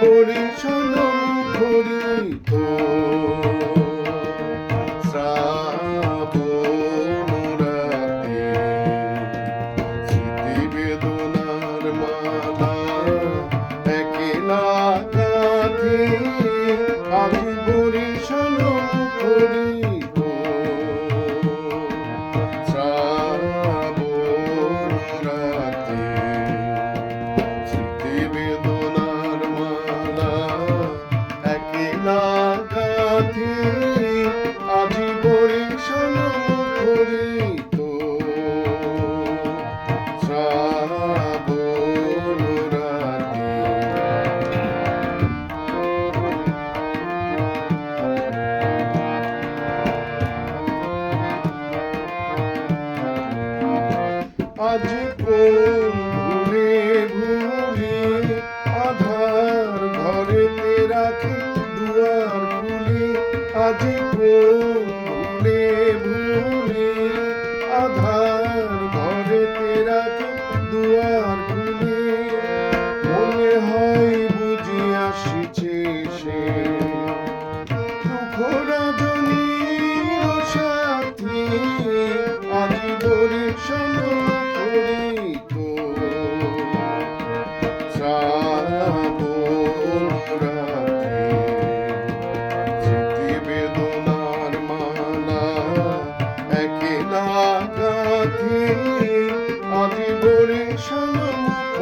বরি শোনো মুখরিত মালা একলা কাঠি আমি বলি আজি বরিশাল মুখরিত আজ কোন ভুলে ভুলে আধার ঘরে রাখি আজ ভুলে ভুলে আধা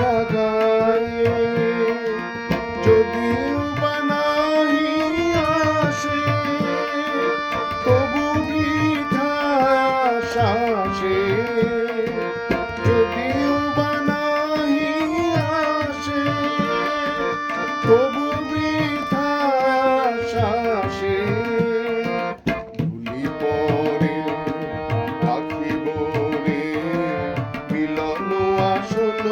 जगाए